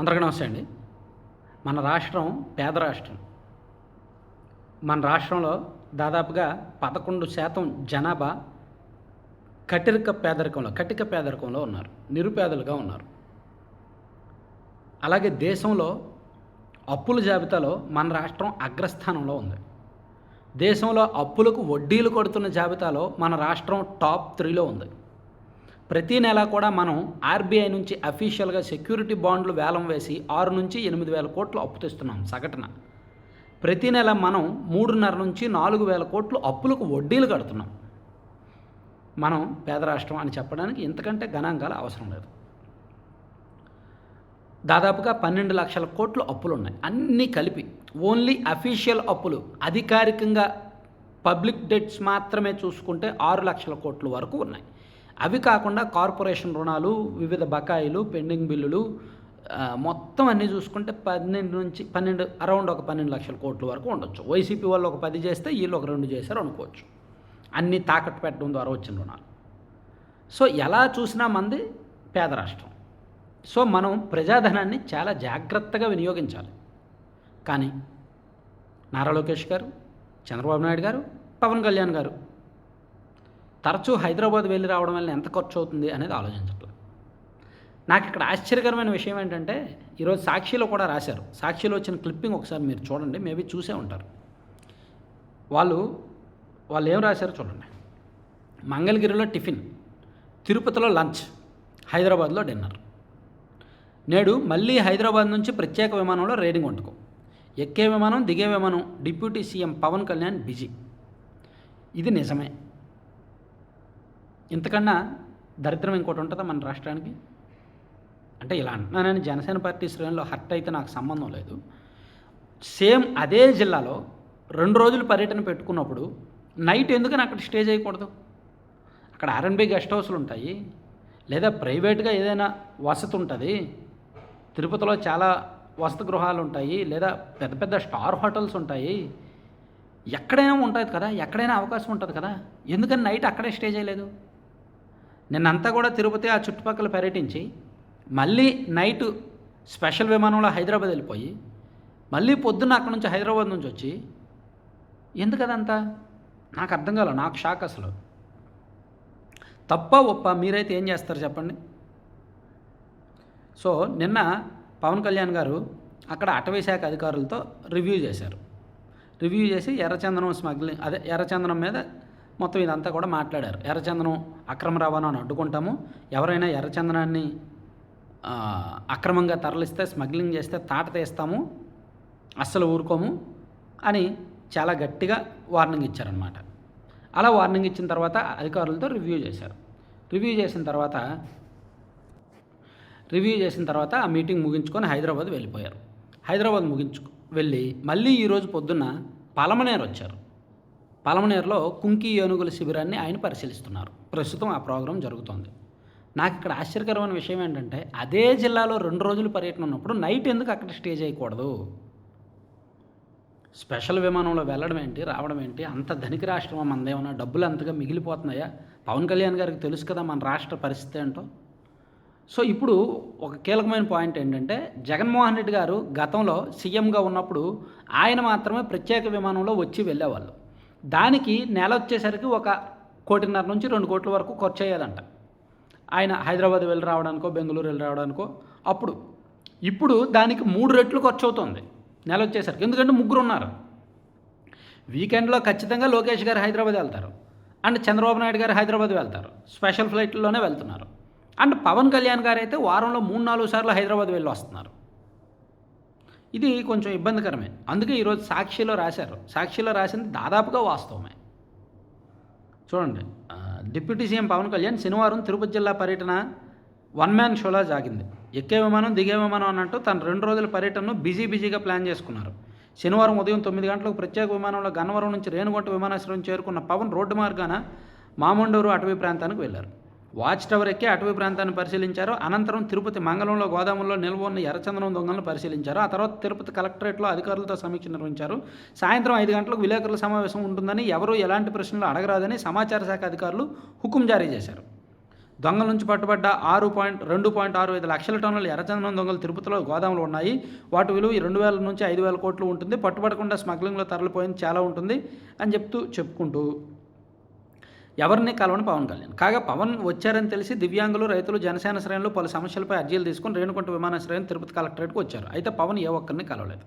అందరికీ నమస్తే అండి. మన రాష్ట్రం పేద రాష్ట్రం. మన రాష్ట్రంలో దాదాపుగా పదకొండు శాతం జనాభా కటిరిక పేదరికంలో కటిక పేదరికంలో ఉన్నారు నిరుపేదలుగా ఉన్నారు. అలాగే దేశంలో అప్పుల జాబితాలో మన రాష్ట్రం అగ్రస్థానంలో ఉంది. దేశంలో అప్పులకు వడ్డీలు కొడుతున్న జాబితాలో మన రాష్ట్రం టాప్ త్రీలో ఉంది. ప్రతి నెల కూడా మనం ఆర్బీఐ నుంచి అఫీషియల్గా సెక్యూరిటీ బాండ్లు వేలం వేసి ఆరు నుంచి ఎనిమిది వేల కోట్లు అప్పు తెస్తున్నాం సగటున. ప్రతి నెల మనం మూడున్నర నుంచి నాలుగు వేల కోట్లు అప్పులకు వడ్డీలు కడుతున్నాం. మనం పేద రాష్ట్రం అని చెప్పడానికి ఇంతకంటే గణాంకాలు అవసరం లేదు. దాదాపుగా పన్నెండు లక్షల కోట్లు అప్పులు ఉన్నాయి అన్నీ కలిపి ఓన్లీ అఫీషియల్ అప్పులు అధికారికంగా పబ్లిక్ డెట్స్ మాత్రమే చూసుకుంటే ఆరు లక్షల కోట్ల వరకు ఉన్నాయి. అవి కాకుండా కార్పొరేషన్ రుణాలు వివిధ బకాయిలు పెండింగ్ బిల్లులు మొత్తం అన్నీ చూసుకుంటే పన్నెండు నుంచి పన్నెండు అరౌండ్ ఒక పన్నెండు లక్షల కోట్ల వరకు ఉండొచ్చు. వైసీపీ వాళ్ళు ఒక పది చేస్తే వీళ్ళు ఒక రెండు చేశారు అనుకోవచ్చు. అన్నీ తాకట్టు పెట్టడం ద్వారా వచ్చిన రుణాలు. సో ఎలా చూసినా మంది పేద రాష్ట్రం. సో మనం ప్రజాధనాన్ని చాలా జాగ్రత్తగా వినియోగించాలి. కానీ నారా లోకేష్ గారు చంద్రబాబు నాయుడు గారు పవన్ కళ్యాణ్ గారు తరచూ హైదరాబాద్ వెళ్ళి రావడం వల్ల ఎంత ఖర్చు అవుతుంది అనేది ఆలోచించట్లేదు. నాకు ఇక్కడ ఆశ్చర్యకరమైన విషయం ఏంటంటే ఈరోజు సాక్షిలో కూడా రాశారు. సాక్షిలో వచ్చిన క్లిప్పింగ్ ఒకసారి మీరు చూడండి మేబీ చూసే ఉంటారు. వాళ్ళు వాళ్ళు ఏం రాశారో చూడండి. మంగళగిరిలో టిఫిన్ తిరుపతిలో లంచ్ హైదరాబాద్లో డిన్నర్. నేడు మళ్ళీ హైదరాబాద్ నుంచి ప్రత్యేక విమానంలో రైడింగ్ వండుకో ఎక్కే విమానం దిగే విమానం deputy CM Pawan Kalyan busy. ఇది నిజమే. ఇంతకన్నా దరిద్రం ఇంకోటి ఉంటుందా మన రాష్ట్రానికి? అంటే ఇలా అంటున్నానని జనసేన పార్టీ శ్రేణిలో హర్ట్ అయితే నాకు సంబంధం లేదు. సేమ్ అదే జిల్లాలో రెండు రోజులు పర్యటన పెట్టుకున్నప్పుడు నైట్ ఎందుకని అక్కడ స్టే చేయకూడదు? అక్కడ ఆర్ఎన్బి గెస్ట్ హౌస్లు ఉంటాయి. లేదా ప్రైవేట్గా ఏదైనా వసతి ఉంటుంది. తిరుపతిలో చాలా వసతి గృహాలు ఉంటాయి. లేదా పెద్ద పెద్ద స్టార్ హోటల్స్ ఉంటాయి. ఎక్కడైనా ఉంటుంది కదా ఎక్కడైనా అవకాశం ఉంటుంది కదా. ఎందుకని నైట్ అక్కడే స్టే చేయలేదు? నిన్నంతా కూడా తిరుపతి ఆ చుట్టుపక్కల పర్యటించి మళ్ళీ నైట్ స్పెషల్ విమానంలో హైదరాబాద్ వెళ్ళిపోయి మళ్ళీ పొద్దున్న అక్కడ నుంచి హైదరాబాద్ నుంచి వచ్చి ఎందుకదంతా? నాకు అర్థం కాల నాకు షాక్ అసలు. తప్ప ఒప్ప మీరైతే ఏం చేస్తారు చెప్పండి? సో నిన్న పవన్ కళ్యాణ్ గారు అక్కడ అటవీ శాఖ అధికారులతో రివ్యూ చేశారు. రివ్యూ చేసి ఎర్రచందనం స్మగ్లింగ్ అదే ఎర్రచందనం మీద మొత్తం ఇదంతా కూడా మాట్లాడారు. ఎర్రచందనం అక్రమ రవాణాను అడ్డుకుంటాము. ఎవరైనా ఎర్రచందనాన్ని అక్రమంగా తరలిస్తే స్మగ్లింగ్ చేస్తే తాట తీస్తాము. అస్సలు ఊరుకోము అని చాలా గట్టిగా వార్నింగ్ ఇచ్చారనమాట అలా వార్నింగ్ ఇచ్చిన తర్వాత అధికారులతో రివ్యూ చేశారు. రివ్యూ చేసిన తర్వాత రివ్యూ చేసిన తర్వాత ఆ మీటింగ్ ముగించుకొని హైదరాబాద్ వెళ్ళిపోయారు. హైదరాబాద్ ముగించు వెళ్ళి మళ్ళీ ఈరోజు పొద్దున్న పలమనేరు వచ్చారు. పలమనేరులో కుంకి ఏనుగుల శిబిరాన్ని ఆయన పరిశీలిస్తున్నారు. ప్రస్తుతం ఆ ప్రోగ్రాం జరుగుతోంది. నాకు ఇక్కడ ఆశ్చర్యకరమైన విషయం ఏంటంటే అదే జిల్లాలో రెండు రోజులు పర్యటన ఉన్నప్పుడు నైట్ ఎందుకు అక్కడ స్టే చేయకూడదు? స్పెషల్ విమానంలో వెళ్ళడం ఏంటి రావడం ఏంటి అంత ధనిక రాష్ట్రం మనదేమన్నా డబ్బులు అంతగా మిగిలిపోతున్నాయా? పవన్ కళ్యాణ్ గారికి తెలుసు కదా మన రాష్ట్ర పరిస్థితి ఏంటో? సో ఇప్పుడు ఒక కీలకమైన పాయింట్ ఏంటంటే జగన్మోహన్ రెడ్డి గారు గతంలో సీఎంగా ఉన్నప్పుడు ఆయన మాత్రమే ప్రత్యేక విమానంలో వచ్చి వెళ్ళేవాళ్ళు. దానికి నెల వచ్చేసరికి ఒక కోటిన్నర నుంచి రెండు కోట్ల వరకు ఖర్చు అయ్యేదంట. ఆయన హైదరాబాద్ వెళ్ళి రావడానికో బెంగళూరు వెళ్ళి రావడానికో అప్పుడు. ఇప్పుడు దానికి మూడు రెట్లు ఖర్చు అవుతుంది నెల వచ్చేసరికి. ఎందుకంటే ముగ్గురు ఉన్నారు. వీకెండ్లో ఖచ్చితంగా లోకేష్ గారు హైదరాబాద్ వెళ్తారు. అండ్ చంద్రబాబు నాయుడు గారు హైదరాబాద్ వెళ్తారు. స్పెషల్ ఫ్లైట్లోనే వెళ్తున్నారు. అండ్ పవన్ కళ్యాణ్ గారు అయితే వారంలో మూడు నాలుగు సార్లు హైదరాబాద్ వెళ్ళి వస్తున్నారు. ఇది కొంచెం ఇబ్బందికరమే. అందుకే ఈరోజు సాక్షిలో రాశారు. సాక్షిలో రాసింది దాదాపుగా వాస్తవమే. చూడండి. డిప్యూటీ సీఎం పవన్ కళ్యాణ్ శనివారం తిరుపతి జిల్లా పర్యటన వన్ మ్యాన్ షోలా జాగింది. ఎక్కే విమానం దిగే విమానం అన్నట్టు తన రెండు రోజుల పర్యటనను బిజీ బిజీగా ప్లాన్ చేసుకున్నారు. శనివారం ఉదయం తొమ్మిది గంటలకు ప్రత్యేక విమానంలో గన్నవరం నుంచి రేణుగుంట విమానాశ్రయం చేరుకున్న పవన్ రోడ్డు మార్గాన మామండూరు అటవీ ప్రాంతానికి వెళ్ళారు వాచ్ టవర్ ఎక్కి అటవీ ప్రాంతాన్ని పరిశీలించారు. అనంతరం తిరుపతి మంగళంలో గోదాముల్లో నిల్వ ఉన్న ఎర్రచందనం దొంగలను పరిశీలించారు. ఆ తర్వాత తిరుపతి కలెక్టరేట్లో అధికారులతో సమీక్ష నిర్వహించారు. సాయంత్రం ఐదు గంటలకు విలేకరుల సమావేశం ఉంటుందని ఎవరూ ఎలాంటి ప్రశ్నలు అడగరాదని సమాచార శాఖ అధికారులు హుకుం జారీ చేశారు. దొంగల నుంచి పట్టుబడ్డ ఆరు పాయింట్ రెండు పాయింట్ ఆరు ఐదు లక్షల టన్నుల ఎర్రచందనం దొంగలు తిరుపతిలో గోదాములు ఉన్నాయి. వాటి విలువ రెండు వేల నుంచి ఐదు వేల కోట్లు ఉంటుంది. పట్టుబడకుండా స్మగ్లింగ్లో తరలిపోయింది. చాలా ఉంటుంది అని చెప్తూ చెప్పుకుంటూ ఎవరిని కలవని పవన్ కళ్యాణ్. కాగా పవన్ వచ్చారని తెలిసి దివ్యాంగులు రైతులు జనసేన శ్రేణులు పలు సమస్యలపై అర్జీలు తీసుకుని రేణుకుంట విమానాశ్రయం తిరుపతి కలెక్టరేట్కు వచ్చారు. అయితే పవన్ ఏ ఒక్కరిని కలవలేదు.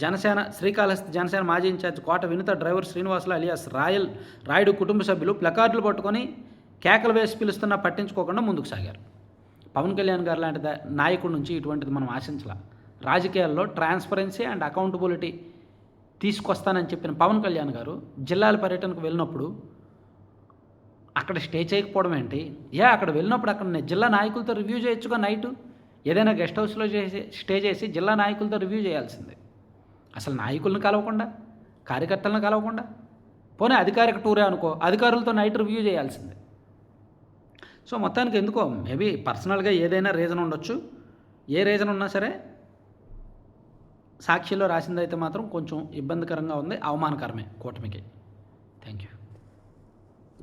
జనసేన శ్రీకాళహస్తి జనసేన మాజీ incharge Kota Vinutha driver Srinivasulu alias Royal Rayudu కుటుంబ సభ్యులు ప్లకార్డులు పట్టుకొని కేకలు వేసి పిలుస్తున్నా పట్టించుకోకుండా ముందుకు సాగారు. పవన్ కళ్యాణ్ గారు లాంటి నాయకుడి నుంచి ఇటువంటిది మనం ఆశించాల. రాజకీయాల్లో ట్రాన్స్పరెన్సీ అండ్ అకౌంటబిలిటీ తీసుకొస్తానని చెప్పిన పవన్ కళ్యాణ్ గారు జిల్లాల పర్యటనకు వెళ్ళినప్పుడు అక్కడ స్టే చేయకపోవడం ఏంటి? ఏ అక్కడ వెళ్ళినప్పుడు అక్కడ జిల్లా నాయకులతో రివ్యూ చేయొచ్చుగా నైట్? ఏదైనా గెస్ట్ హౌస్లో చేసి స్టే చేసి జిల్లా నాయకులతో రివ్యూ చేయాల్సిందే. అసలు నాయకులను కలవకుండా కార్యకర్తలను కలవకుండా? పోనీ అధికారిక టూరే అనుకో అధికారులతో నైట్ రివ్యూ చేయాల్సిందే. సో మొత్తానికి ఎందుకో మేబీ పర్సనల్గా ఏదైనా రీజన్ ఉండొచ్చు. ఏ రీజన్ ఉన్నా సరే సాక్షిలో రాసిందైతే మాత్రం కొంచెం ఇబ్బందికరంగా ఉంది అవమానకరమే కూటమికి. Thank you